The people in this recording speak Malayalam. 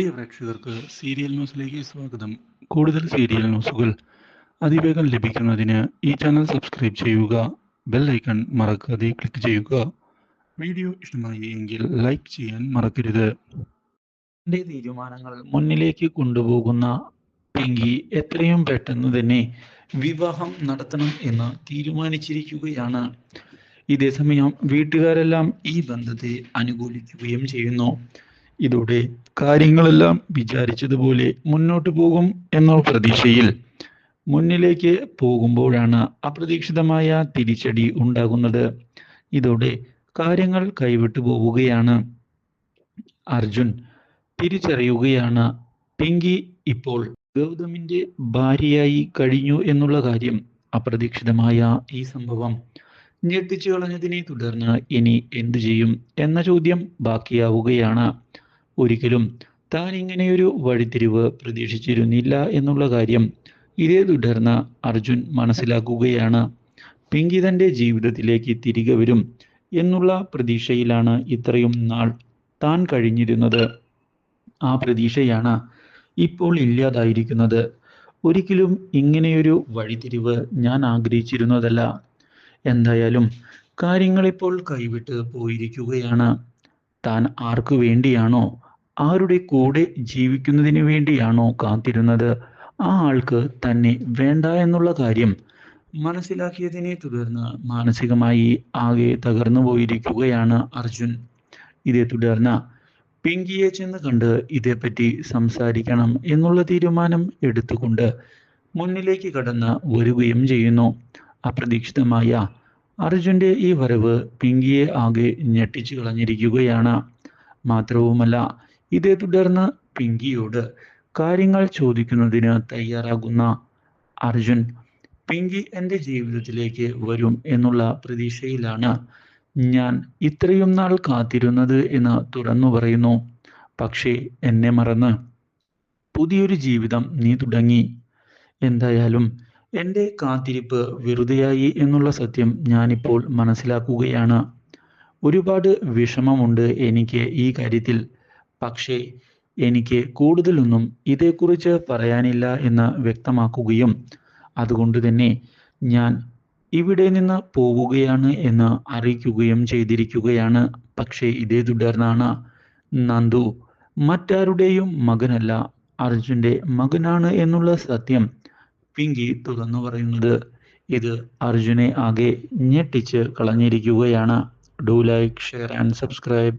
പ്രിയ പ്രേക്ഷകർക്ക് സീരിയൽ ന്യൂസിലേക്ക് സ്വാഗതം. കൂടുതൽ സീരിയൽ ന്യൂസുകൾ അതിവേഗം ലഭിക്കുന്നതിന് ഈ ചാനൽ സബ്സ്ക്രൈബ് ചെയ്യുക ബെൽ ഐക്കൺ മറക്കാതെ ക്ലിക്ക് ചെയ്യുക. വീഡിയോ ഇഷ്ടമായി എങ്കിൽ ലൈക്ക് ചെയ്യാൻ മറക്കരുത്. തന്റെ തീരുമാനങ്ങൾ മുന്നിലേക്ക് കൊണ്ടുപോകുന്ന പിങ്കി എത്രയും പെട്ടെന്ന് തന്നെ വിവാഹം നടത്തണം എന്ന് തീരുമാനിച്ചിരിക്കുകയാണ്. ഇതേസമയം വീട്ടുകാരെല്ലാം ഈ ബന്ധത്തെ അനുകൂലിക്കുകയും ചെയ്യുന്നു. ഇതോടെ കാര്യങ്ങളെല്ലാം വിചാരിച്ചതുപോലെ മുന്നോട്ട് പോകും എന്ന പ്രതീക്ഷയിൽ മുന്നിലേക്ക് പോകുമ്പോഴാണ് അപ്രതീക്ഷിതമായ തിരിച്ചടി ഉണ്ടാകുന്നത്. ഇതോടെ കാര്യങ്ങൾ കൈവിട്ടു പോവുകയാണ്. അർജുൻ തിരിച്ചറിയുകയാണ് പിങ്കി ഇപ്പോൾ ഗൗതമിന്റെ ഭാര്യയായി കഴിഞ്ഞു എന്നുള്ള കാര്യം അപ്രതീക്ഷിതമായ ഈ സംഭവം. ഞെട്ടിച്ചു കളഞ്ഞതിനെ തുടർന്ന് ഇനി എന്തു ചെയ്യും? എന്ന ചോദ്യം ബാക്കിയാവുകയാണ്. ഒരിക്കലും താൻ ഇങ്ങനെയൊരു വഴിത്തിരിവ് പ്രതീക്ഷിച്ചിരുന്നില്ല എന്നുള്ള കാര്യം ഇതേ തുടർന്ന് അർജുൻ മനസ്സിലാക്കുകയാണ്. പിങ്കി തന്റെ ജീവിതത്തിലേക്ക് തിരികെ വരും എന്നുള്ള പ്രതീക്ഷയിലാണ് ഇത്രയും നാൾ താൻ കഴിഞ്ഞിരുന്നത്. ആ പ്രതീക്ഷയാണ് ഇപ്പോൾ ഇല്ലാതായിരിക്കുന്നത്. ഒരിക്കലും ഇങ്ങനെയൊരു വഴിതിരിവ് ഞാൻ ആഗ്രഹിച്ചിരുന്നതല്ല. എന്തായാലും കാര്യങ്ങളിപ്പോൾ കൈവിട്ട് പോയിരിക്കുകയാണ്. താൻ ആർക്കു വേണ്ടിയാണോ? ആരുടെ കൂടെ ജീവിക്കുന്നതിന് വേണ്ടിയാണോ കാത്തിരുന്നത്? ആ ആൾക്ക് തന്നെ വേണ്ട എന്നുള്ള കാര്യം മനസ്സിലാക്കിയതിനെ തുടർന്ന് മാനസികമായി ആകെ തകർന്നു പോയിരിക്കുകയാണ് അർജുൻ. ഇതേ തുടർന്ന് പിങ്കിയെ ചെന്ന് കണ്ട് ഇതേപ്പറ്റി സംസാരിക്കണം എന്നുള്ള തീരുമാനം എടുത്തുകൊണ്ട് മുന്നിലേക്ക് കടന്ന് വരികയും ചെയ്യുന്നു. അപ്രതീക്ഷിതമായ അർജുന്റെ ഈ വരവ് പിങ്കിയെ ആകെ ഞെട്ടിച്ചു കളഞ്ഞിരിക്കുകയാണ്. മാത്രവുമല്ല ഇതേ തുടർന്ന് പിങ്കിയോട് കാര്യങ്ങൾ ചോദിക്കുന്നതിന് തയ്യാറാകുന്ന അർജുൻ പിങ്കി എന്റെ ജീവിതത്തിലേക്ക് വരും എന്നുള്ള പ്രതീക്ഷയിലാണ്. ഞാൻ ഇത്രയും നാൾ കാത്തിരുന്നത് എന്ന് തുറന്നു പറയുന്നു. പക്ഷേ എന്നെ മറന്ന് പുതിയൊരു ജീവിതം നീ തുടങ്ങി. എന്തായാലും എന്റെ കാത്തിരിപ്പ് വെറുതെയായി എന്നുള്ള സത്യം ഞാനിപ്പോൾ മനസ്സിലാക്കുകയാണ്. ഒരുപാട് വിഷമമുണ്ട് എനിക്ക് ഈ കാര്യത്തിൽ. പക്ഷേ എനിക്ക് കൂടുതലൊന്നും ഇതേക്കുറിച്ച് പറയാനില്ല എന്ന് വ്യക്തമാക്കുകയും അതുകൊണ്ട് തന്നെ ഞാൻ ഇവിടെ നിന്ന് പോവുകയാണ് എന്ന് അറിയിക്കുകയും ചെയ്തിരിക്കുകയാണ്. പക്ഷേ ഇതേ തുടർന്നാണ്. നന്ദു മറ്റാരുടെയും മകനല്ല അർജുന്റെ മകനാണ് എന്നുള്ള സത്യം പിങ്കി തുറന്നു പറയുന്നത് ഇത് അർജുനെ ആകെ ഞെട്ടിച്ച് കളഞ്ഞിരിക്കുകയാണ്. Do like share and subscribe